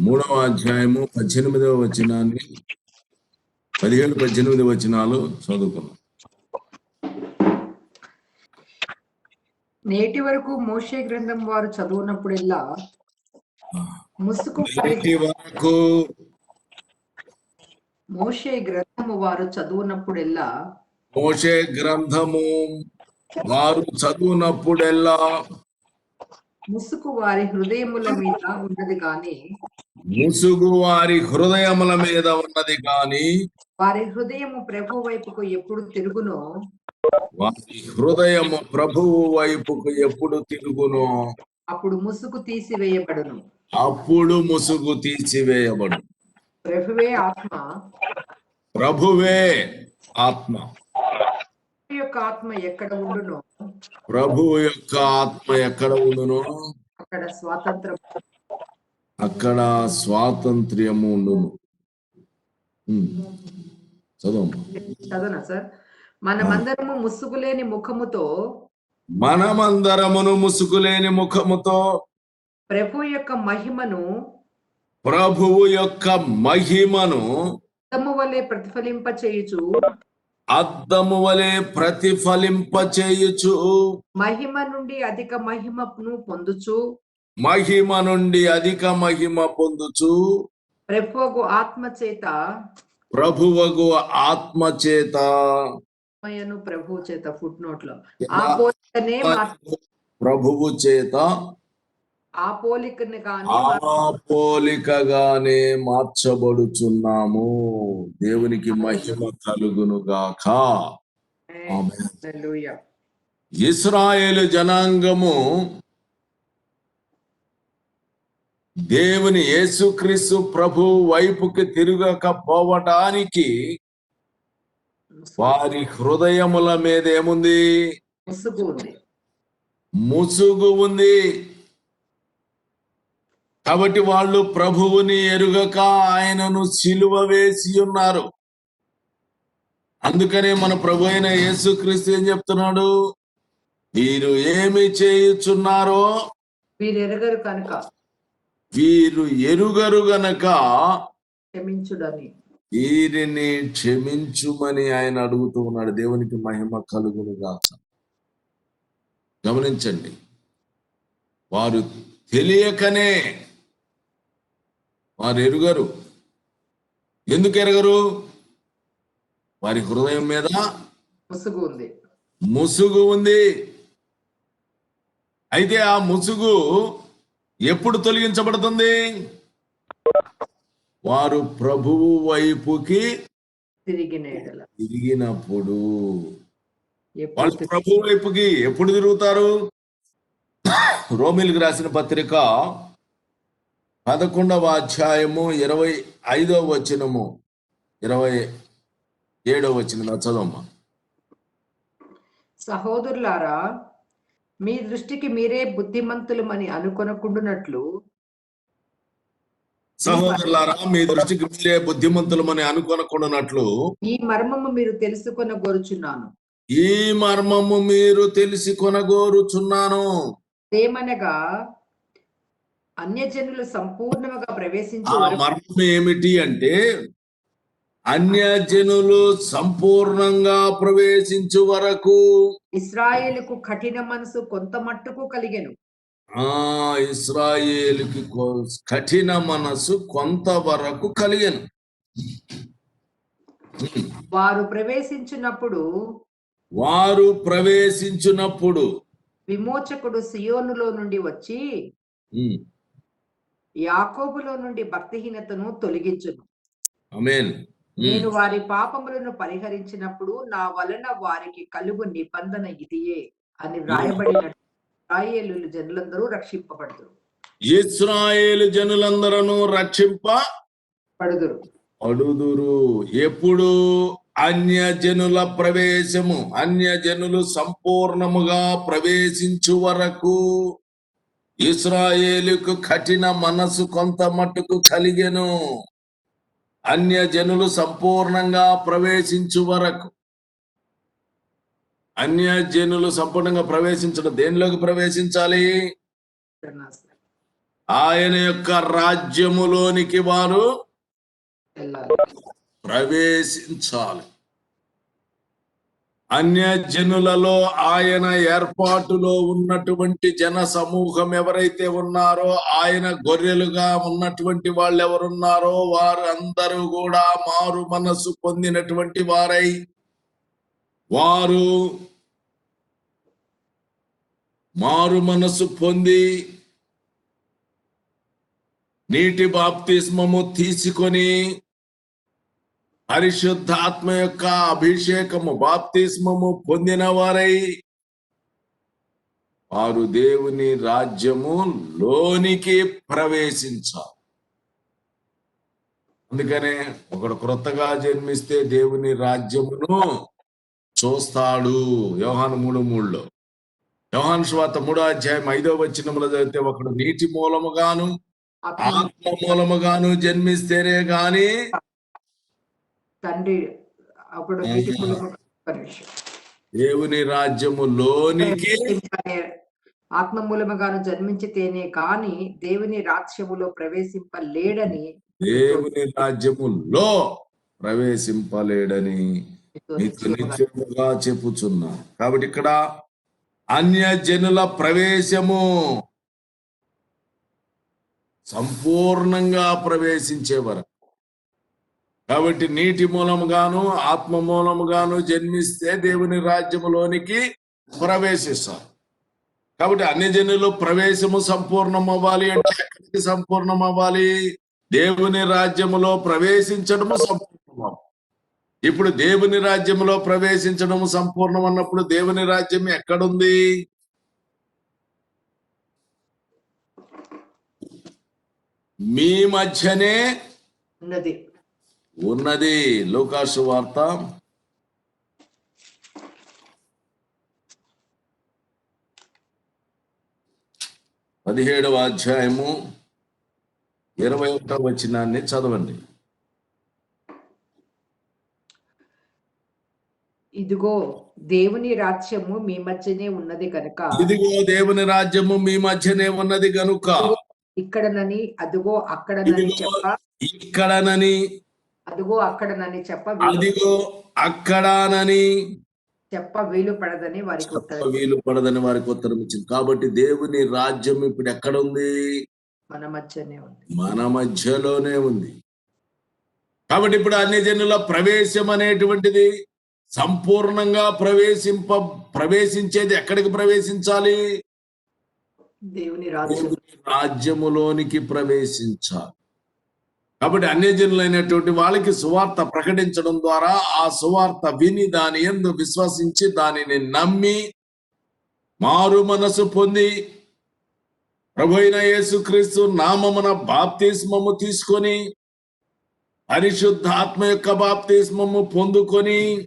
మూడవ అధ్యాయము పద్దెనిమిదవ వచనాన్ని పదిహేడు పద్దెనిమిది వచనాలు చదువుకున్నాం నేటి వరకు మోషే గ్రంథం వారు చదువునప్పుడెల్లా ముసుగు నేటి వరకు మోషే గ్రంథము వారు చదువునప్పుడెల్లా మోషే గ్రంథము వారు చదువునప్పుడెల్లా ముసుగు వారి హృదయముల మీద ఉన్నది గాని ముసుగు వారి హృదయముల మీద ఉన్నది కానీ వారి హృదయము ప్రభు వైపుకు ఎప్పుడు తిరుగునో వారి హృదయము ప్రభువు వైపుకు ఎప్పుడు తిరుగునో అప్పుడు ముసుగు తీసివేయబడును. అప్పుడు ముసుగు తీసివేయబడు. ప్రభువే ఆత్మ. ప్రభువే ఆత్మ. యొక్క ఆత్మ ఎక్కడ ఉండునో? ప్రభువు యొక్క ఆత్మ ఎక్కడ ఉండునో? అక్కడ స్వాతంత్రం. అక్కడ స్వాతంత్ర్యము ఉండును. చదవనా సార్? మనమందరము ముసుగులేని ముఖముతో మనమందరమును ముసుగులేని ముఖముతో ప్రభు యొక్క మహిమను ప్రభువు యొక్క మహిమను అద్దము వలె ప్రతిఫలింప చేయుచు అద్దము వలె ప్రతిఫలింప చేయుచు మహిమ నుండి అధిక మహిమను పొందుచు. మహిమ నుండి అధిక మహిమ పొందుచు. ప్రభువు ఆత్మ చేత. ప్రభువగు ఆత్మ చేత. ప్రభు చేత ఫుట్ నోట్లో ప్రభువు చేత ఆ పోలికని కానీ ఆ పోలికగానే మార్చబడుచున్నాము. దేవునికి మహిమ కలుగును గాక. ఇస్రాయేలు జనాంగము దేవుని యేసుక్రీస్తు ప్రభు వైపుకి తిరగకపోవటానికి వారి హృదయముల మీద ఏముంది ముసుగు ఉంది. కాబట్టి వాళ్ళు ప్రభువుని ఎరుగక ఆయనను సిలువ వేసి ఉన్నారు. అందుకనే మన ప్రభు అయిన యేసుక్రీస్తు ఏం చెప్తున్నాడు? వీరు ఏమి చేయుచున్నారో వీరు ఎరగరు కనుక. వీరు ఎరుగరు గనక క్షమించుడని. వీరిని క్షమించుమని ఆయన అడుగుతూ ఉన్నాడు. దేవునికి మహిమ కలుగును గాక. గమనించండి. వారు తెలియకనే వారు ఎరుగరు ఎందుకు ఎరగరు? వారి హృదయం మీద ముసుగు ఉంది. ముసుగు ఉంది. అయితే ఆ ముసుగు ఎప్పుడు తొలగించబడుతుంది? వారు ప్రభువు వైపుకి తిరిగినప్పుడు. వాళ్ళు ప్రభు వైపుకి ఎప్పుడు తిరుగుతారు? రోమిల్కి రాసిన పత్రిక పదకొండవ అధ్యాయము ఇరవై ఐదవ వచనము. ఇరవై ఏడవ వచనం చదవమ్మా. సహోదరులారా మీ దృష్టికి మీరే బుద్ధిమంతులమని అనుకొనకుండునట్లు. సహోదరులారా మీ దృష్టికి మీరే బుద్ధిమంతులమని అనుకొనకుండానట్లు. ఈ మర్మము మీరు తెలుసుకొన కోరుచున్నాను ఈ మర్మము మీరు తెలిసి కొనగోరుచున్నాను ఏమనగా అన్యజనులు సంపూర్ణముగా ప్రవేశించే ఆ వరకు మర్మం ఏమిటి అంటే అన్యజనులు సంపూర్ణంగా ప్రవేశించు వరకు ఇస్రాయేలుకు కఠిన మనసు కొంత మట్టుకు కలిగెను. ఆ ఇస్రాయేలుకి కఠిన మనసు కొంతవరకు కలిగను. వారు ప్రవేశించినప్పుడు వారు ప్రవేశించినప్పుడు విమోచకుడు సియోనులో నుండి వచ్చి యాకోబులో నుండి భక్తిహీనతను తొలగించును. ఉమ్, నేను వారి పాపములను పరిహరించినప్పుడు నా వలన వారికి కలుగు నిబంధన ఇదియే అని వ్రాయబడిన ఇస్రాయేలు జనులందరూ రక్షింపబడుదురు. ఇస్రాయేలు జనులందరూ రక్షింప పడుదురు. అడుదురు ఎప్పుడు? అన్యజనుల ప్రవేశము అన్యజనులు సంపూర్ణముగా ప్రవేశించు వరకు. ఇస్రాయేలుకు కఠిన మనసు కొంత మట్టుకు కలిగెను. అన్యజనులు సంపూర్ణంగా ప్రవేశించు వరకు. అన్యజనులు సంపూర్ణంగా ప్రవేశించడం దేనిలోకి ప్రవేశించాలి? ఆయన యొక్క రాజ్యములోనికి వారు ప్రవేశించాలి. అన్య జనులలో ఆయన ఏర్పాటులో ఉన్నటువంటి జన సమూహం ఎవరైతే ఉన్నారో ఆయన గొర్రెలుగా ఉన్నటువంటి వాళ్ళు ఎవరున్నారో వారు అందరూ కూడా మారు మనస్సు పొందినటువంటి వారై వారు మారు మనస్సు పొంది నీటి బాప్తిస్మము తీసుకొని పరిశుద్ధాత్మ యొక్క అభిషేకము బాప్తిస్మము పొందిన వారై. వారు దేవుని రాజ్యము లోనికి ప్రవేశించాలి అందుకనే ఒకడు క్రొత్తగా జన్మిస్తే దేవుని రాజ్యమును చూస్తాడు యోహాను మూడు మూడులో. యోహాను స్వాత మూడో అధ్యాయం ఐదో వచ్చినములో చదివితే ఒకడు నీటి మూలముగాను ఆత్మ ఆత్మ మూలముగాను జన్మిస్తేనే గాని తండ్రి అప్పుడు. దేవుని రాజ్యము లోనికి ఆత్మ మూలముగాను జన్మించితేనే కాని దేవుని రాజ్యములో ప్రవేశింపలేడని దేవుని రాజ్యములో ప్రవేశింపలేడని నిశ్చయముగా నిత్యముగా చెప్పుచున్నా కాబట్టి ఇక్కడ అన్య జనుల ప్రవేశము సంపూర్ణంగా ప్రవేశించే వరకు కాబట్టి నీటి మూలముగాను ఆత్మ మూలముగాను జన్మిస్తే దేవుని రాజ్యములోనికి ప్రవేశిస్తారు. కాబట్టి అన్ని జనులు ప్రవేశము సంపూర్ణం అవ్వాలి అంటే ఎక్కడికి సంపూర్ణం అవ్వాలి దేవుని రాజ్యములో ప్రవేశించడము సంపూర్ణం ఇప్పుడు దేవుని రాజ్యములో ప్రవేశించడము సంపూర్ణం అన్నప్పుడు దేవుని రాజ్యం ఎక్కడుంది? మీ మధ్యనే ఉన్నది. ఉన్నది. లోకాసు వార్త. పదిహేడవ అధ్యాయము ఇరవై ఒకటవ వచనాన్ని చదవండి. ఇదిగో దేవుని రాజ్యము మీ మధ్యనే ఉన్నది కనుక ఇదిగో దేవుని రాజ్యము మీ మధ్యనే ఉన్నది గనుక. ఇక్కడనని అదిగో అక్కడనని చెప్ప. ఇక్కడనని అదిగో అక్కడనని చెప్ప వీలు- అదిగో అక్కడానని చెప్ప వీలు పడదని వారికి వీలు పడదని వారికి ఉత్తరం ఇచ్చింది. కాబట్టి దేవుని రాజ్యం ఇప్పుడు ఎక్కడ ఉంది? మన మధ్యనే ఉంది. మన మధ్యలోనే ఉంది. కాబట్టి ఇప్పుడు అన్ని జనుల ప్రవేశం అనేటువంటిది సంపూర్ణంగా ప్రవేశింప ప్రవేశించేది ఎక్కడికి ప్రవేశించాలి? దేవుని రాజ్యం. దేవుని రాజ్యములోనికి ప్రవేశించాలి. కాబట్టి అన్యజనులైనటువంటి వాళ్ళకి సువార్త ప్రకటించడం ద్వారా ఆ సువార్త విని దాని ఎందు విశ్వసించి దానిని నమ్మి మారు మనసు పొంది ప్రభు యేసుక్రీస్తు నామమున బాప్తిస్మము తీసుకొని పరిశుద్ధాత్మ యొక్క బాప్తిస్మము పొందుకొని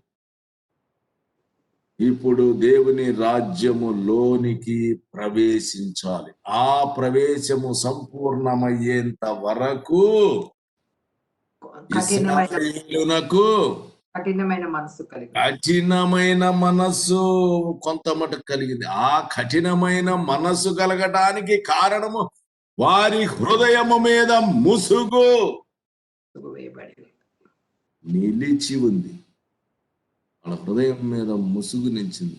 ఇప్పుడు దేవుని రాజ్యము లోనికి ప్రవేశించాలి. ఆ ప్రవేశము సంపూర్ణమయ్యేంత వరకు కఠినమైన ఇశ్రాయేలునకు కఠినమైన మనసు కలిగి కఠినమైన మనస్సు కొంత మటుకు కలిగింది. ఆ కఠినమైన మనస్సు కలగటానికి కారణము వారి హృదయము మీద ముసుగు నిలిచి ఉంది. వాళ్ళ హృదయం మీద ముసుగు నిలిచింది.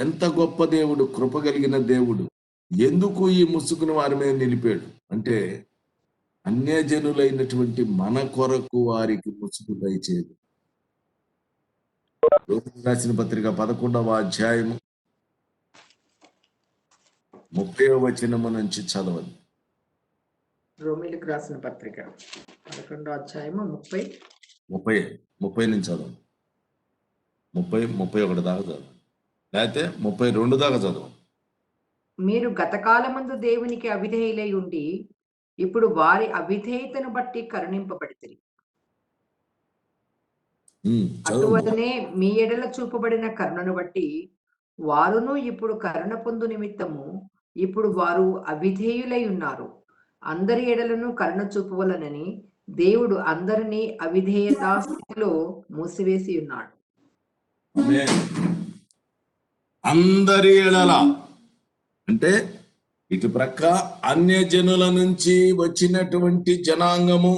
ఎంత గొప్ప దేవుడు కృప కలిగిన దేవుడు. ఎందుకు ఈ ముసుగును వారి మీద నిలిపాడు? అంటే అన్యజనులైనటువంటి మన కొరకు వారికి ముసుగు దయచేది రాసిన పత్రిక పదకొండవ అధ్యాయము ముప్పై వచనము నుంచి చదవండి. రోమిలకు రాసిన పత్రిక పదకొండో అధ్యాయము ముప్పై ముప్పై ముప్పై నుంచి చదవండి. ముప్పై ముప్పై ఒకటి దాకా చదవండి. లేకపోతే ముప్పై రెండు దాకా చదవండి. మీరు గతకాలమందు దేవునికి అవిధేయులై ఉండి ఇప్పుడు వారి అవిధేయతను బట్టి కరుణింపబడితిరి చదవండి అటువలనే మీ ఎడల చూపబడిన కరుణను బట్టి వారును ఇప్పుడు కరుణ పొందు నిమిత్తము ఇప్పుడు వారు అవిధేయులై ఉన్నారు. అందరి ఎడలను కరుణ చూపవలనని దేవుడు అందరినీ అవిధేయత స్థితిలో మూసివేసి ఉన్నాడు. అందరి ఎడల అంటే ఇటు ప్రక్క అన్య జనుల నుంచి వచ్చినటువంటి జనాంగము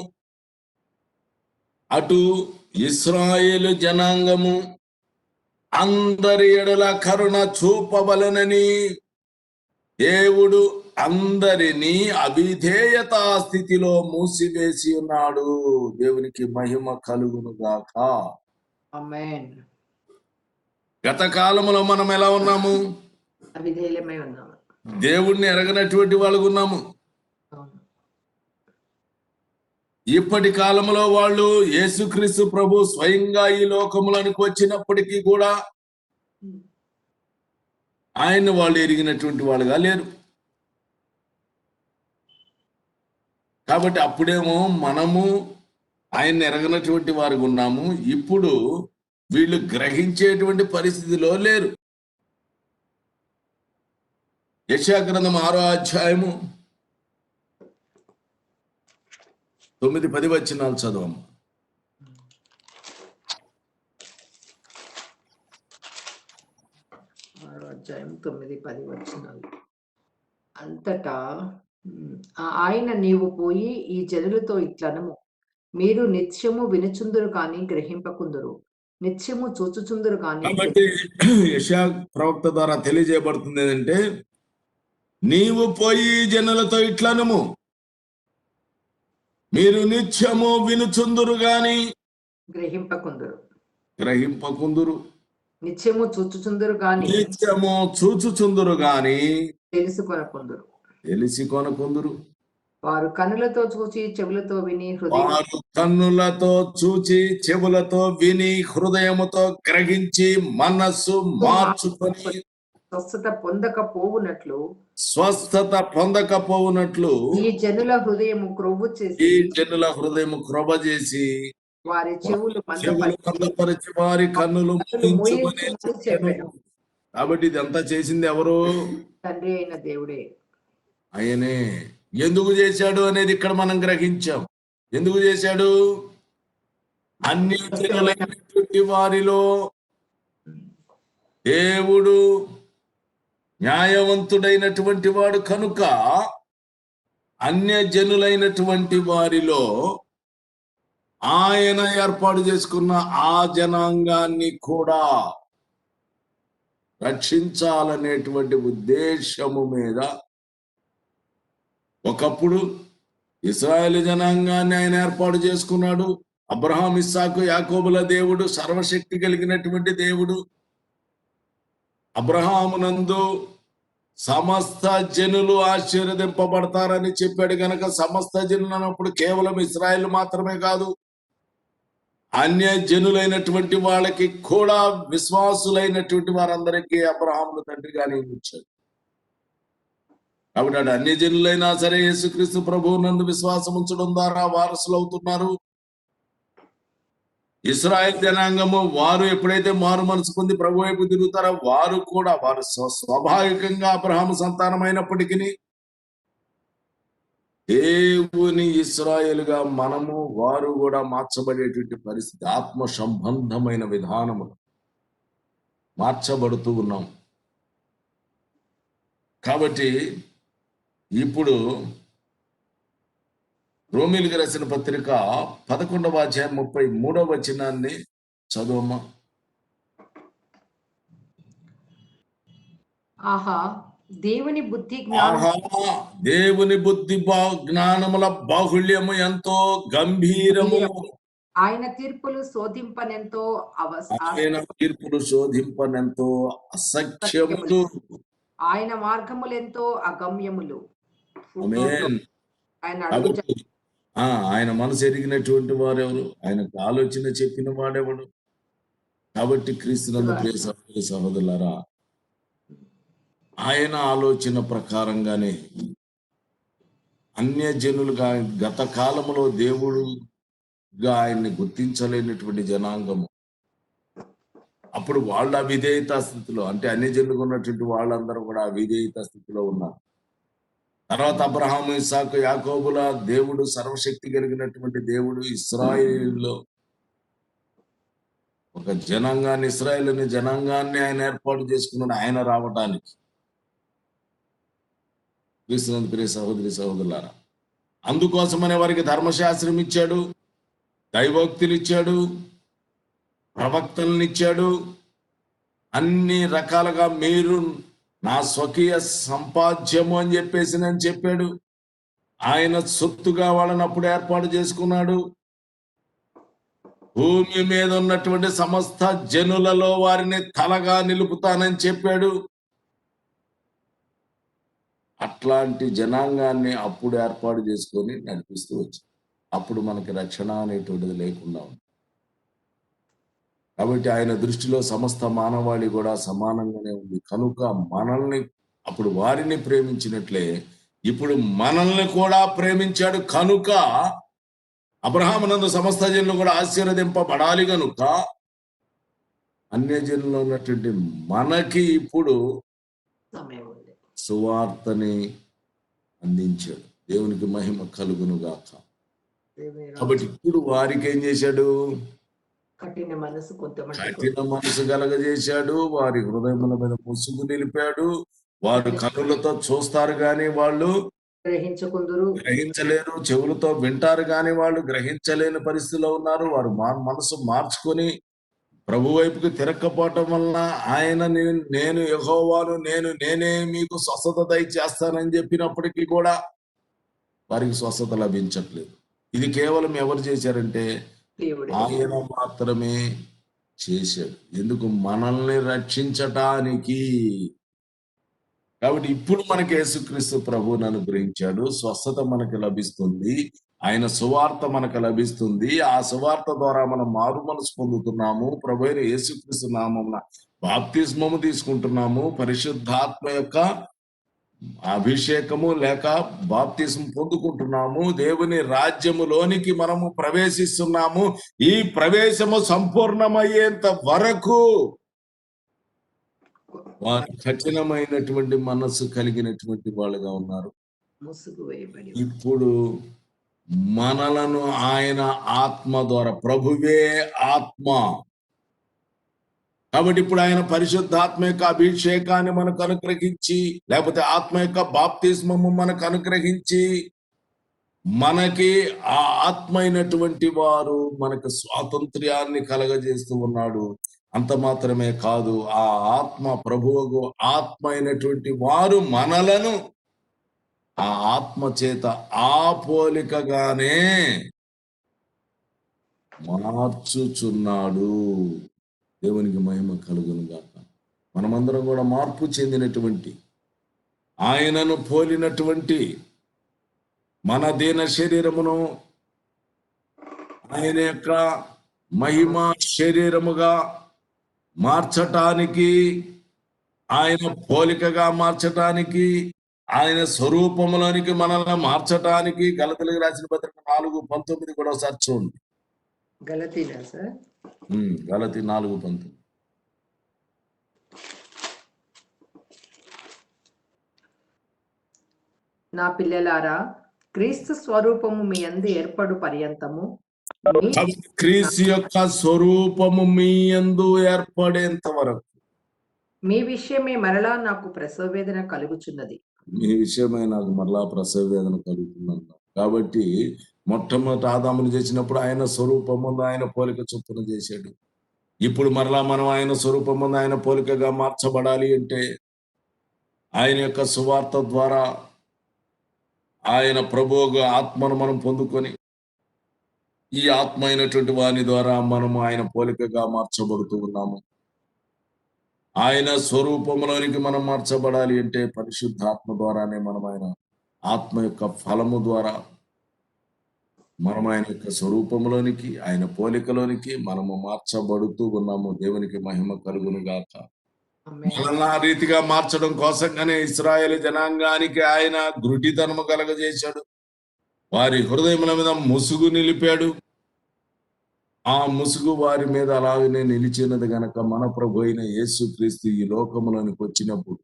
అటు ఇస్రాయేలు జనాంగము అందరి ఎడల కరుణ చూపవలనని దేవుడు అందరినీ అవిధేయతా స్థితిలో మూసివేసి ఉన్నాడు. దేవునికి మహిమ కలుగును గాక. గత కాలంలో మనం ఎలా ఉన్నాము? అవిధేయమై ఉన్నాము దేవుణ్ణి ఎరగనటువంటి వాళ్ళకు ఉన్నాము. ఇప్పటి కాలంలో వాళ్ళు యేసుక్రీస్తు ప్రభు స్వయంగా ఈ లోకములకు వచ్చినప్పటికీ కూడా ఆయన వాళ్ళు ఎరిగినటువంటి వాళ్ళుగా లేరు. కాబట్టి అప్పుడేమో మనము ఆయన ఎరగనటువంటి వారు ఉన్నాము. ఇప్పుడు వీళ్ళు గ్రహించేటువంటి పరిస్థితిలో లేరు. యశాగ్రంథం ఆరో అధ్యాయము. తొమ్మిది పది వచ్చినాలు చదవము ఆరో అధ్యాయం తొమ్మిది పది వచనాలు. అంతటా ఆయన నీవు పోయి ఈ జనులతో ఇట్లనము మీరు నిత్యము వినుచుందురు కానీ గ్రహింపకుందురు. నిత్యము చూచుచుందురు కానీ కాబట్టి యశా ప్రవక్త ద్వారా తెలియజేయబడుతుంది ఏంటంటే నీవు పోయి జనులతో ఇట్లనము. మీరు నిత్యము వినుచుందురు గాని గ్రహింపకుందురు. గ్రహింపకుందురు. నిత్యము చూచుచుందురు కానీ నిత్యము చూచుచుందురు గాని తెలుసుకొనకుందురు. తెలిసి కొనకుందురు వారు కన్నులతో చూచి చెవులతో విని హృదయం వారు కన్నులతో చూచి చెవులతో విని హృదయముతో గ్రహించి మనస్సు మార్చుకొని స్వస్థత పొందకపోవునట్లు స్వస్థత పొందకపోవునట్లు ఈ జనుల హృదయము క్రొవ్వు ఈ చేసి జనుల హృదయం క్రొబ చేసి వారి చెవులు మందపరిచి వారి కన్నులు. కాబట్టి ఇదంతా చేసింది ఎవరు? తండ్రి అయిన దేవుడే. ఆయనే. ఎందుకు చేశాడు అనేది ఇక్కడ మనం గ్రహించాం. ఎందుకు చేశాడు? అన్ని జనులైనటువంటి వారిలో దేవుడు న్యాయవంతుడైనటువంటి వాడు కనుక అన్య జనులైనటువంటి వారిలో ఆయన ఏర్పాటు చేసుకున్న ఆ జనాంగాన్ని కూడా రక్షించాలనేటువంటి ఉద్దేశము మీద ఒకప్పుడు ఇస్రాయేల్ జనాంగాన్ని ఆయన ఏర్పాటు చేసుకున్నాడు. అబ్రహాం ఇస్సాకు యాకోబుల దేవుడు సర్వశక్తి కలిగినటువంటి దేవుడు. అబ్రహామునందు సమస్త జనులు ఆశీర్వదింపబడతారని చెప్పాడు గనక సమస్త జనులు అన్నప్పుడు కేవలం ఇస్రాయల్ మాత్రమే కాదు అన్య జనులైనటువంటి వాళ్ళకి కూడా విశ్వాసులైనటువంటి వారందరికీ అబ్రహామును తండ్రిగా నియమించాడు కాబట్టి అటు అన్య జనులైనా సరే యేసుక్రీస్తు ప్రభువు నందు విశ్వాసం ఉంచడం ద్వారా వారసులు అవుతున్నారు ఇస్రాయల్ జనాంగము వారు ఎప్పుడైతే మారు మనసు పొంది ప్రభు వైపు తిరుగుతారో వారు కూడా వారు స్వాభావికంగా అబ్రహాము సంతానమైనప్పటికీ దేవుని ఇస్రాయేల్గా మనము వారు కూడా మార్చబడేటువంటి పరిస్థితి ఆత్మ సంబంధమైన విధానము మార్చబడుతూ ఉన్నాం. కాబట్టి ఇప్పుడు రోమిలికి రాసిన పత్రిక పదకొండవ అధ్యాయం ముప్పై మూడవ వచనాన్ని చదువమ్మా. ఆహా దేవుని బుద్ధి జ్ఞానం ఆహా దేవుని బుద్ధి జ్ఞానముల బాహుళ్యము ఎంతో గంభీరము. ఆయన తీర్పులు శోధింపనెంతో ఆయన తీర్పులు శోధింపనెంతో అసఖ్యములు. ఆయన మార్గములెంతో అగమ్యములు. ఆయన ఆ ఆయన మనసు ఎరిగినటువంటి వారెవరు? ఆయనకు ఆలోచన చెప్పిన వాడెవడు? కాబట్టి క్రీస్తునందు ప్రియ సహోదరి సహోదరులారా ఆయన ఆలోచన ప్రకారంగానే అన్య జనులుగా గత కాలంలో దేవుడుగా ఆయన్ని గుర్తించలేనటువంటి జనాంగము. అప్పుడు వాళ్ళ అవిధేయత స్థితిలో అంటే అన్ని జనులుగా ఉన్నటువంటి వాళ్ళందరూ కూడా అవిధేయత స్థితిలో ఉన్నారు. తర్వాత అబ్రహాము ఇసాకు యాకోబుల దేవుడు సర్వశక్తి కలిగినటువంటి దేవుడు ఇస్రాయిల్లో. ఒక జనాంగాన్ని ఇస్రాయిల్ అనే జనాంగాన్ని ఆయన ఏర్పాటు చేసుకున్నాడు ఆయన రావటానికి. క్రీస్తునందు ప్రియ సహోదరి సహోదరులారా అందుకోసమనే వారికి ధర్మశాస్త్రం ఇచ్చాడు దైవోక్తులు ఇచ్చాడు ప్రవక్తలను ఇచ్చాడు అన్ని రకాలుగా మీరు నా స్వకీయ సంపాద్యము అని చెప్పేసి నేను చెప్పాడు. ఆయన సొత్తుగా వాళ్ళని అప్పుడు ఏర్పాటు చేసుకున్నాడు. భూమి మీద ఉన్నటువంటి సమస్త జనులలో వారిని తలగా నిలుపుతానని చెప్పాడు. అట్లాంటి జనాంగాన్ని అప్పుడు ఏర్పాటు చేసుకొని నడిపిస్తూ వచ్చి అప్పుడు మనకి రక్షణ అనేటువంటిది లేకుండా ఉంది. కాబట్టి ఆయన దృష్టిలో సమస్త మానవాళి కూడా సమానంగానే ఉంది. కనుక మనల్ని అప్పుడు వారిని ప్రేమించినట్లే ఇప్పుడు మనల్ని కూడా ప్రేమించాడు కనుక అబ్రహామునందు సమస్త జనులు కూడా ఆశీర్వదింపబడాలి కనుక అన్యజనులు ఉన్నటువంటి మనకి ఇప్పుడు సువార్తని అందించాడు. దేవునికి మహిమ కలుగును గాక దేవుని కాబట్టి ఇప్పుడు వారికి ఏం చేశాడు? కఠిన మనసు కొంతమంది కఠిన మనసు కలగజేశాడు వారి హృదయముల మీద ముసుగు నిలిపాడు వారు కనులతో చూస్తారు గాని వాళ్ళు గ్రహించకుందురు. గ్రహించలేరు చెవులతో వింటారు కానీ వాళ్ళు గ్రహించలేని పరిస్థితిలో ఉన్నారు. వారు మా మనసు మార్చుకొని ప్రభు వైపుకి తిరక్కపోవటం వలన ఆయన నేను యెహోవాను నేను నేనే మీకు స్వస్థత దయచేస్తానని చెప్పినప్పటికీ కూడా వారికి స్వస్థత లభించట్లేదు. ఇది కేవలం ఎవరు చేశారంటే ఆయన మాత్రమే చేశాడు. ఎందుకు? మనల్ని రక్షించటానికి. కాబట్టి ఇప్పుడు మనకి యేసుక్రీస్తు ప్రభువుని అనుగ్రహించాడు. స్వస్థత మనకి లభిస్తుంది. ఆయన సువార్త మనకు లభిస్తుంది. ఆ సువార్త ద్వారా మనం మారు మనసు పొందుతున్నాము. ప్రభు అయిన యేసుక్రీస్తు నామమున బాప్తిస్మము తీసుకుంటున్నాము. పరిశుద్ధాత్మ యొక్క అభిషేకము లేక బాప్తిస్మ పొందుకుంటున్నాము. దేవుని రాజ్యములోనికి మనము ప్రవేశిస్తున్నాము. ఈ ప్రవేశము సంపూర్ణమయ్యేంత వరకు వారు కఠినమైనటువంటి మనస్సు కలిగినటువంటి వాళ్ళుగా ఉన్నారు. ఇప్పుడు మనలను ఆయన ఆత్మ ద్వారా ప్రభువే ఆత్మ కాబట్టి ఇప్పుడు ఆయన పరిశుద్ధాత్మ యొక్క అభిషేకాన్ని మనకు అనుగ్రహించి లేకపోతే ఆత్మ యొక్క బాప్తిస్మము మనకు అనుగ్రహించి మనకి ఆ ఆత్మ అయినటువంటి వారు మనకు స్వాతంత్ర్యాన్ని కలగజేస్తూ ఉన్నాడు. అంత మాత్రమే కాదు ఆ ఆత్మ ప్రభువుకు ఆత్మ అయినటువంటి వారు మనలను ఆ ఆత్మ చేత ఆ పోలికగానే మార్చుచున్నాడు. దేవునికి మహిమ కలుగును గాక. మనమందరం కూడా మార్పు చెందినటువంటి ఆయనను పోలినటువంటి మన దీన శరీరమును ఆయన యొక్క మహిమ శరీరముగా మార్చటానికి ఆయన పోలికగా మార్చటానికి ఆయన స్వరూపములోనికి మనల్ని మార్చటానికి గలతలకు రాసిన పత్రిక నాలుగు పంతొమ్మిది కూడా ఒకసారి చూడండి. గలతీనా సార్? గలతి నాలుగు పంతొమ్మిది. నా పిల్లలారా క్రీస్తు స్వరూపము మీ అందు ఏర్పడు పర్యంతము. క్రీస్తు యొక్క స్వరూపము మీ యందు ఏర్పడేంత వరకు. మీ విషయమే మరలా నాకు ప్రసవ వేదన కలుగుచున్నది. మీ విషయమై నాకు మరలా ప్రసవ వేదన కలుగుతుందన్న కాబట్టి మొట్టమొదటి ఆదామును చేసినప్పుడు ఆయన స్వరూపము ఆయన పోలిక చొప్పున చేశాడు. ఇప్పుడు మరలా మనం ఆయన స్వరూపము ఆయన పోలికగా మార్చబడాలి అంటే ఆయన యొక్క సువార్త ద్వారా ఆయన ప్రభువుగా ఆత్మను మనం పొందుకొని ఈ ఆత్మ అయినటువంటి వాని ద్వారా మనము ఆయన పోలికగా మార్చబడుతూ ఉన్నాము. ఆయన స్వరూపంలోనికి మనం మార్చబడాలి అంటే పరిశుద్ధాత్మ ద్వారానే మనం ఆయన ఆత్మ యొక్క ఫలము ద్వారా మనం ఆయన యొక్క స్వరూపంలోనికి ఆయన పోలికలోనికి మనము మార్చబడుతూ ఉన్నాము. దేవునికి మహిమ కలుగును గాక ఆ రీతిగా మార్చడం కోసంగానే ఇస్రాయేల్ జనాంగానికి ఆయన గురుటితనము కలగజేశాడు. వారి హృదయముల మీద ముసుగు నిలిపాడు. ఆ ముసుగు వారి మీద అలాగనే నిలిచినది గనక మన ప్రభు అయిన యేసుక్రీస్తు ఈ లోకములోనికి వచ్చినప్పుడు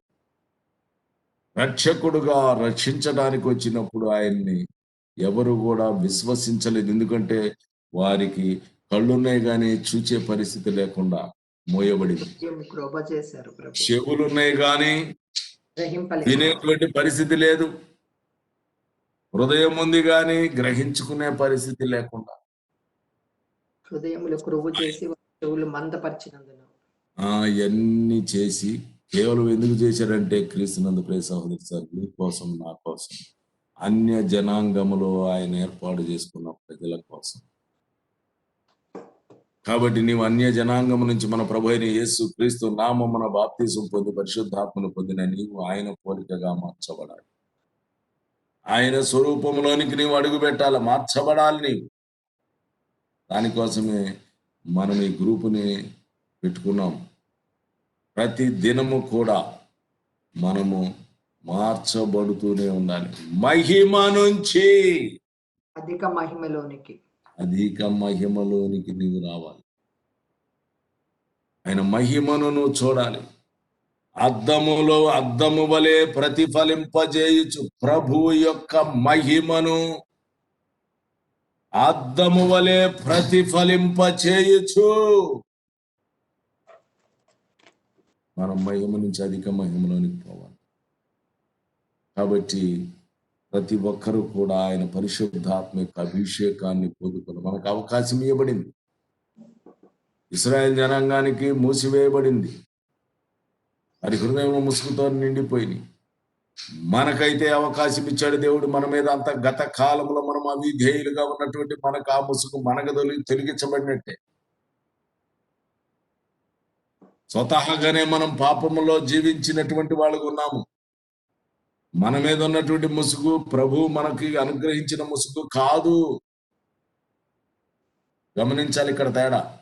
రక్షకుడుగా రక్షించడానికి వచ్చినప్పుడు ఆయన్ని ఎవరు కూడా విశ్వసించలేదు. ఎందుకంటే వారికి కళ్ళున్నాయి కానీ చూచే పరిస్థితి లేకుండా మోయబడింది. ప్రభు. చెవులున్నాయి కానీ వినేటువంటి పరిస్థితి లేదు. హృదయం ఉంది కానీ గ్రహించుకునే పరిస్థితి లేకుండా. హృదయములు కురువు చేసి వారి చెవులు మందపరిచినందున. ఆ ఇవన్నీ చేసి కేవలం ఎందుకు చేశాడంటే క్రీస్తునందు ప్రియ సహోదరి సార్ మీ కోసం నా కోసం అన్య జనాంగములో ఆయన ఏర్పాటు చేసుకున్న ప్రజల కోసం. కాబట్టి నీవు అన్య జనాంగము నుంచి మన ప్రభు అయిన యేసు క్రీస్తు నామమున బాప్తీసం పొంది పరిశుద్ధాత్మను పొందిన నీవు ఆయన పోలికగా మార్చబడాలి. ఆయన స్వరూపంలోనికి నీవు అడుగు పెట్టాలి? మార్చబడాలి నీవు. దానికోసమే మనం ఈ గ్రూపుని పెట్టుకున్నాం. ప్రతి దినము కూడా మనము మార్చబడుతూనే ఉండాలి. మహిమ నుంచి. అధిక మహిమలోనికి. అధిక మహిమలోనికి నీవు రావాలి. ఆయన మహిమను నువ్వు చూడాలి. అద్దములో అద్దము వలె ప్రతిఫలింపజేయుచు ప్రభు యొక్క మహిమను అద్దము వలె ప్రతిఫలింపచేయుచు. మనం మహిమ నుంచి అధిక మహిమలోనికి పోవాలి. కాబట్టి ప్రతి ఒక్కరూ కూడా ఆయన పరిశుద్ధాత్మ యొక్క అభిషేకాన్ని పొందుకుని మనకు అవకాశం ఇవ్వబడింది. ఇస్రాయల్ జనాంగానికి మూసివేయబడింది. అది హృదయంలో ముసుగుతో నిండిపోయింది మనకైతే అవకాశం ఇచ్చాడు దేవుడు. మన మీద అంత గత కాలంలో మనం అవిధేయులుగా ఉన్నటువంటి మనకు ఆ ముసుగు మనకు తొలగి తొలగించబడినట్టే. స్వతహాగానే మనం పాపములో జీవించినటువంటి వాళ్ళకు ఉన్నాము. మన మీద ఉన్నటువంటి ముసుగు ప్రభు మనకి అనుగ్రహించిన ముసుగు కాదు. గమనించాలి ఇక్కడ తేడా.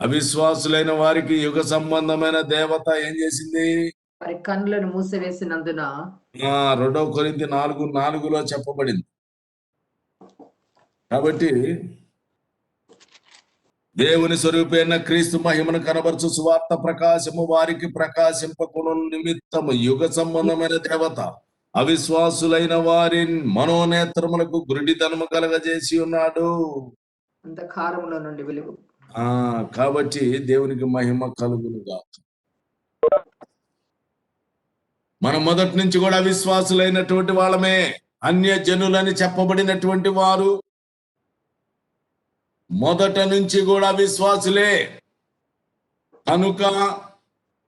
అవిశ్వాసులైన వారికి యుగ సంబంధమైన దేవత ఏం చేసింది? కన్నులను మూసివేసినందున ఆ రెండవ కొరింది నాలుగు నాలుగులో చెప్పబడింది. కాబట్టి దేవుని స్వరూపైన క్రీస్తు మహిమను కనబరచు సువార్త ప్రకాశము వారికి ప్రకాశింపకును నిమిత్తము యుగ సంబంధమైన దేవత అవిశ్వాసులైన వారి మనోనేత్రములకు గురుడితనము కలగజేసి ఉన్నాడు. నుండి వెలుగు. ఆ కాబట్టి దేవునికి మహిమ కలుగునుగా మనం మొదటి నుంచి కూడా విశ్వాసులైనటువంటి వాళ్ళమే అన్య జనులని చెప్పబడినటువంటి వారు. మొదట నుంచి కూడా విశ్వాసులే. కనుక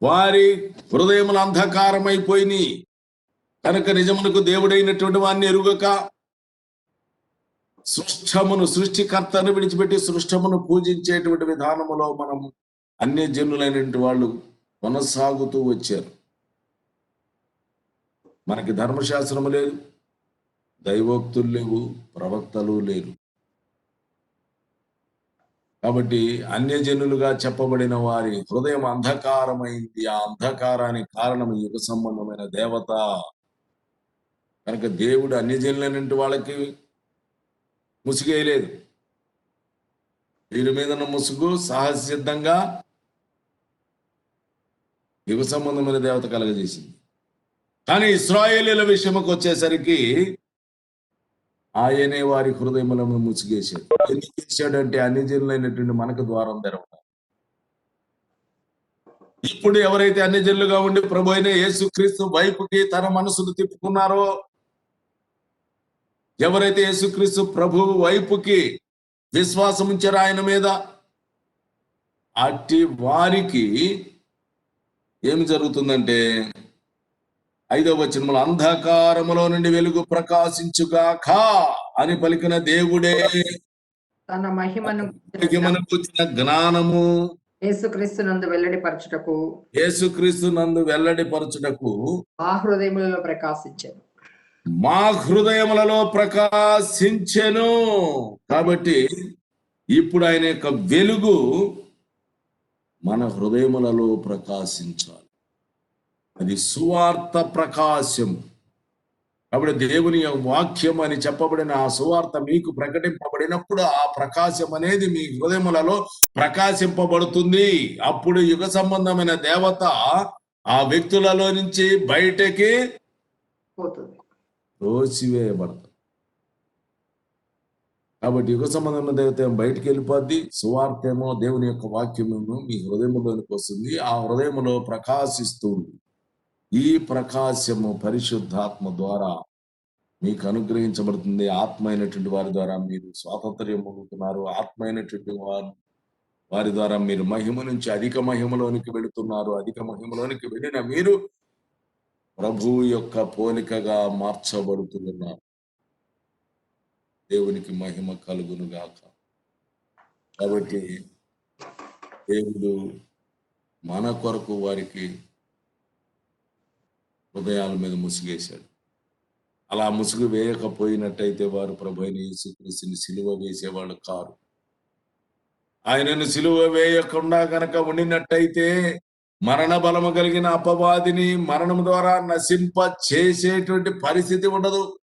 వారి హృదయములు అంధకారమైపోయినాయి కనుక నిజమునకు దేవుడైనటువంటి వారిని ఎరుగక సృష్టమును సృష్టికర్తను విడిచిపెట్టి సృష్టమును పూజించేటువంటి విధానములో మనం అన్య జనులైనటువంటి వాళ్ళు కొనసాగుతూ వచ్చారు. మనకి ధర్మశాస్త్రము లేదు దైవోక్తులు లేవు ప్రవక్తలు లేరు. కాబట్టి అన్యజనులుగా చెప్పబడిన వారి హృదయం అంధకారమైంది. ఆ అంధకారానికి కారణం యుగ సంబంధమైన దేవత. కనుక దేవుడు అన్యజనులైనటువంటి వాళ్ళకి ముసుగేయలేదు వీరి మీద ఉన్న ముసుగు సాహసిద్ధంగా యుగ సంబంధమైన దేవత కలగజేసింది. కానీ ఇస్రాయేలీల విషయంకి వచ్చేసరికి ఆయనే వారి హృదయములను ముసిగేశాడు. ఎందుకు చేశాడంటే అన్యజనులైనటువంటి మనకు ద్వారం తెరవడం. ఇప్పుడు ఎవరైతే అన్యజనులుగా ఉండి ప్రభు అయిన యేసుక్రీస్తు వైపుకి తన మనసును తిప్పుకున్నారో ఎవరైతే యేసుక్రీస్తు ప్రభు వైపుకి విశ్వాసం ఉంచారో ఆయన మీద అట్టి వారికి ఏమి జరుగుతుందంటే ఐదవ వచనములు అంధకారములో నుండి వెలుగు ప్రకాశించుగాక అని పలికిన దేవుడే. తన మహిమను మనకు వచ్చిన జ్ఞానము యేసుక్రీస్తునందు వెల్లడిపరచుటకు యేసుక్రీస్తు నందు వెల్లడిపరచుటకు ఆ హృదయములలో ప్రకాశించాను. మా హృదయములలో ప్రకాశించెను. కాబట్టి ఇప్పుడు ఆయన యొక్క వెలుగు మన హృదయములలో ప్రకాశించాలి. అది సువార్త ప్రకాశం. కాబట్టి దేవుని వాక్యం అని చెప్పబడిన ఆ సువార్త మీకు ప్రకటింపబడినప్పుడు ఆ ప్రకాశం అనేది మీ హృదయములలో ప్రకాశింపబడుతుంది. అప్పుడు యుగ సంబంధమైన దేవత ఆ వ్యక్తులలో నుంచి బయటకి పోతుంది. తోసివేయబడతాం కాబట్టి యుగ సంబంధమైన దేవత ఏమో బయటికి వెళ్ళిపోద్ది? సువార్త ఏమో దేవుని యొక్క వాక్యమేమో మీ హృదయంలోనికి వస్తుంది. ఆ హృదయములో ప్రకాశిస్తుంది. ఈ ప్రకాశము పరిశుద్ధాత్మ ద్వారా మీకు అనుగ్రహించబడుతుంది. ఆత్మ అయినటువంటి వారి ద్వారా మీరు స్వాతంత్ర్యం పొందుతున్నారు ఆత్మ అయినటువంటి వారు వారి ద్వారా మీరు మహిమ నుంచి అధిక మహిమలోనికి వెళుతున్నారు. అధిక మహిమలోనికి వెళ్ళిన మీరు ప్రభు యొక్క పోలికగా మార్చబడుతున్నారు. దేవునికి మహిమ కలుగును గాక కాబట్టి దేవుడు మన కొరకు వారికి హృదయాల మీద ముసుగేశాడు. అలా ముసుగు వేయకపోయినట్టయితే వారు ప్రభు అయిన యేసుక్రీస్తుని సిలువ వేసేవాళ్ళు కారు. ఆయనను సిలువ వేయకుండా గనక ఉండినట్టయితే మరణ బలము కలిగిన అపవాదిని మరణం ద్వారా నశింప చేసేటువంటి పరిస్థితి ఉండదు.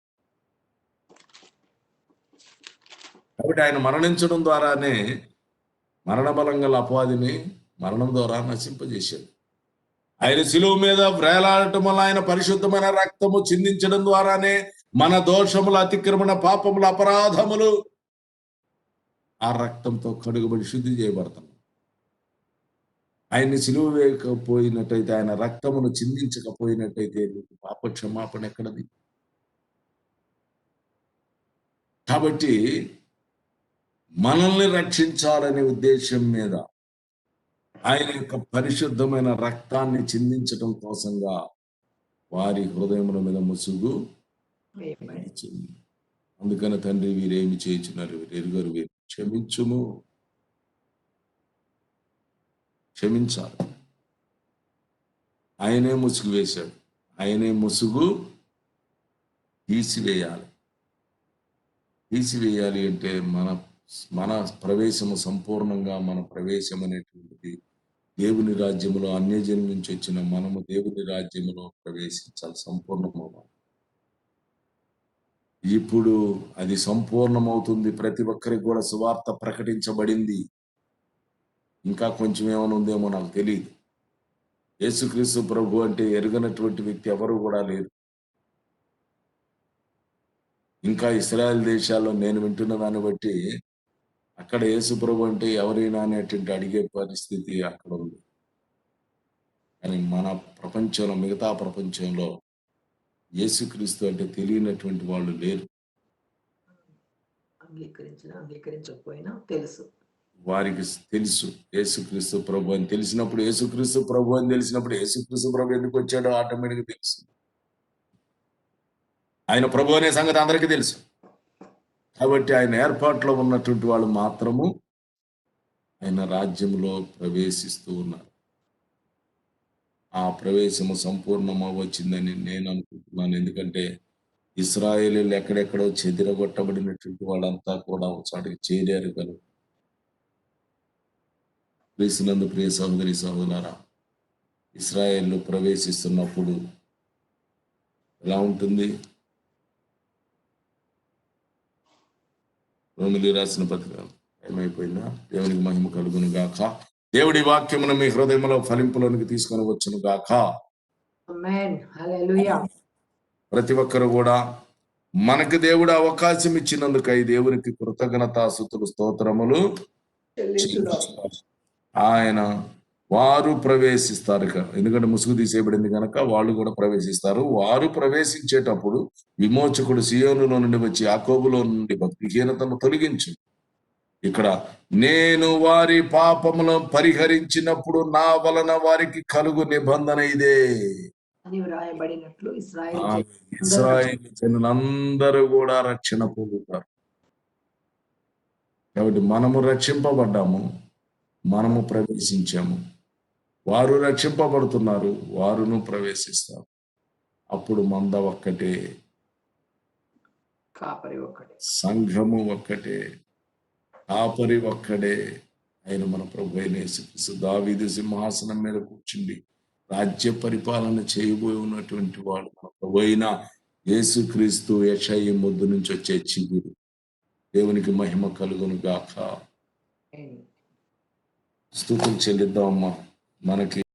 కాబట్టి ఆయన మరణించడం ద్వారానే మరణ బలం గల అపవాదిని మరణం ద్వారా నశింపజేశాడు. ఆయన శిలువు మీద వ్రేలాడటం వల్ల ఆయన పరిశుద్ధమైన రక్తము చిందించడం ద్వారానే మన దోషముల అతిక్రమణ పాపముల అపరాధములు ఆ రక్తంతో కడుగుబడి శుద్ధి చేయబడతాం ఆయన్ని సిలువ వేయకపోయినట్టయితే ఆయన రక్తమును చిందించకపోయినట్టయితే నీకు పాప క్షమాపణ ఎక్కడది కాబట్టి మనల్ని రక్షించాలనే ఉద్దేశం మీద ఆయన యొక్క పరిశుద్ధమైన రక్తాన్ని చిందించడం కోసంగా వారి హృదయముల మీద ముసుగు. అందుకని తండ్రి వీరేమి చేయించున్నారు? వీరు ఎరుగరు వీరు క్షమించుము. క్షమించాలి. ఆయనే ముసుగు వేశాడు. ఆయనే ముసుగు తీసివేయాలి. తీసివేయాలి అంటే మన మన ప్రవేశము సంపూర్ణంగా మన ప్రవేశం అనేటువంటిది దేవుని రాజ్యములో అన్యజన్ నుంచి వచ్చిన మనము దేవుని రాజ్యములో ప్రవేశించాలి సంపూర్ణమవ్వాలి. ఇప్పుడు అది సంపూర్ణమవుతుంది ప్రతి ఒక్కరికి కూడా సువార్త ప్రకటించబడింది. ఇంకా కొంచెం ఏమైనా ఉందేమో నాకు తెలియదు యేసుక్రీస్తు ప్రభు అంటే ఎరగనటువంటి వ్యక్తి ఎవరు కూడా లేరు. ఇంకా ఇస్రాయల్ దేశాల్లో నేను వింటున్న దాన్ని బట్టి అక్కడ యేసు ప్రభు అంటే ఎవరైనా అనేటువంటి అడిగే పరిస్థితి అక్కడ ఉంది. కానీ మన ప్రపంచంలో మిగతా ప్రపంచంలో యేసుక్రీస్తు అంటే తెలియనటువంటి వాళ్ళు లేరు. అంగీకరించిన అంగీకరించకపోయినా తెలుసు. వారికి తెలుసు యేసుక్రీస్తు ప్రభు అని. తెలిసినప్పుడు యేసుక్రీస్తు ప్రభు అని తెలిసినప్పుడు యేసుక్రీస్తు ప్రభు ఎందుకు వచ్చాడో ఆటోమేటిక్గా తెలుసు. ఆయన ప్రభు అనే సంగతి అందరికీ తెలుసు. కాబట్టి ఆయన ఏర్పాట్లో ఉన్నటువంటి వాళ్ళు మాత్రము ఆయన రాజ్యంలో ప్రవేశిస్తూ ఉన్నారు. ఆ ప్రవేశము సంపూర్ణం వచ్చిందని నేను అనుకుంటున్నాను. ఎందుకంటే ఇస్రాయేలీలు ఎక్కడెక్కడో చెదిరగొట్టబడినటువంటి వాళ్ళంతా కూడా ఒకసారి చేరారు కనుక క్రీస్తునందు ప్రియ సహోదరి సహోదరా ఇస్రాయేల్ ప్రవేశిస్తున్నప్పుడు ఎలా ఉంటుంది? రోమిలి రాసిన పత్రిక ఏమైపోయిందా? దేవునికి మహిమ కలుగును గాక. దేవుడి వాక్యమును మీ హృదయంలో ఫలింపులోనికి తీసుకొని వచ్చును గాక. ప్రతి ఒక్కరు కూడా మనకు దేవుడు అవకాశం ఇచ్చినందుకై దేవునికి కృతజ్ఞతాసుతులు స్తోత్రములు. ఆయన వారు ప్రవేశిస్తారు ఇక. ఎందుకంటే ముసుగు తీసేయబడింది కనుక వాళ్ళు కూడా ప్రవేశిస్తారు. వారు ప్రవేశించేటప్పుడు విమోచకుడు సియోనులో నుండి వచ్చి యాకోబులో నుండి భక్తిహీనతను తొలగించు. ఇక్కడ నేను వారి పాపములను పరిహరించినప్పుడు నా వలన వారికి కలుగు నిబంధన ఇదే. ఇస్రాయేల్ జనులందరూ కూడా రక్షణ పొందుతారు. కాబట్టి మనము రక్షింపబడ్డాము. మనము ప్రవేశించాము. వారు రక్షింపబడుతున్నారు వారును ప్రవేశిస్తారు. అప్పుడు మంద ఒక్కటే. కాపరి ఒకటి సంఘము ఒక్కటే. కాపరి ఒక్కడే ఆయన మన ప్రభు అయిన యేసుక్రీస్తు దావీదు సింహాసనం మీద కూర్చుండి రాజ్య పరిపాలన చేయబోయి ఉన్నటువంటి వాడు మన ప్రభు అయిన యేసుక్రీస్తు యషయి ముద్దు నుంచి వచ్చే చిగురు దేవునికి మహిమ కలుగును గాక. స్థుతులు చెల్లిద్దామమ్మా. మనకి